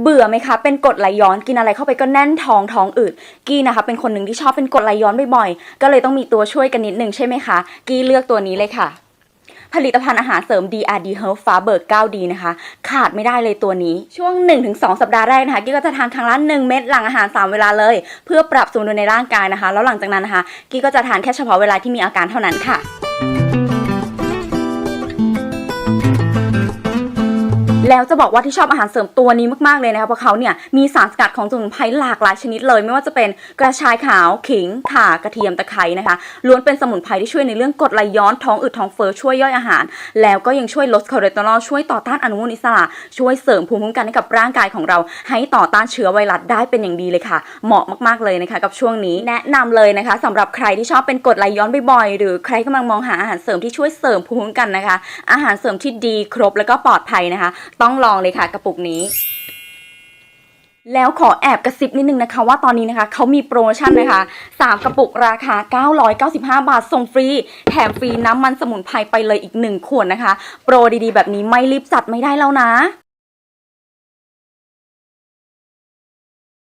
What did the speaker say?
เบื่อไหมคะ เป็นกดไหลย้อนกินอะไรเข้าไปก็แน่นท้องท้องอืดกี้นะคะ เป็นคนหนึ่งที่ชอบเป็นกดไหลย้อนบ่อยๆ ก็เลยต้องมีตัวช่วยกันนิดนึงใช่ไหมคะ กี้เลือกตัวนี้เลยค่ะ ผลิตภัณฑ์อาหารเสริม DRD Health Fiber 9D นะคะ ขาดไม่ได้เลยตัวนี้ ช่วง 1-2 สัปดาห์แรกนะคะ กี้ก็จะทานครั้งละ 1 เม็ดหลังอาหาร 3 เวลาเลย เพื่อปรับสมดุลในร่างกายนะคะ แล้วหลังจากนั้นนะคะ กี้ก็จะทานแค่เฉพาะเวลาที่มีอาการเท่านั้นค่ะ แล้วจะบอกว่าที่ชอบอาหารเสริมตัวนี้มากๆเลยนะคะเพราะเขาเนี่ยมีสารสกัดของสมุนไพรหลากหลายชนิดเลย ไม่ว่าจะเป็นกระชายขาวขิงข่ากระเทียมตะไคร้นะคะล้วนเป็นสมุนไพรที่ช่วยในเรื่องกรดไหลย้อนท้องอืดท้องเฟ้อช่วยย่อยอาหาร แล้วก็ยังช่วยลดคอเลสเตอรอลช่วยต่อต้านอนุมูลอิสระ ช่วยเสริมภูมิคุ้มกันให้กับร่างกายของเรา ให้ต่อต้านเชื้อไวรัสได้เป็นอย่างดีเลยค่ะ เหมาะมากๆเลยนะคะกับช่วงนี้แนะนำเลยนะคะสำหรับใครที่ชอบเป็นกรดไหลย้อนบ่อยๆหรือใครกำลังมองหาอาหารเสริมที่ช่วยเสริมภูมิคุ้มกันนะคะ อาหารเสริมที่ดีครบแล้วก็ปลอดภัยนะคะต้องลองเลยค่ะกระปุกนี้ แล้วขอแอบกระซิบนิดนึงนะคะ ว่าตอนนี้นะคะเขามีโปรโมชั่นนะคะ 3 กระปุกราคา 995 บาทส่งฟรี แถมฟรีน้ำมันสมุนไพรไปเลยอีก 1 ขวดนะคะ โปรดีๆ แบบนี้ไม่รีบจัดไม่ได้แล้วนะ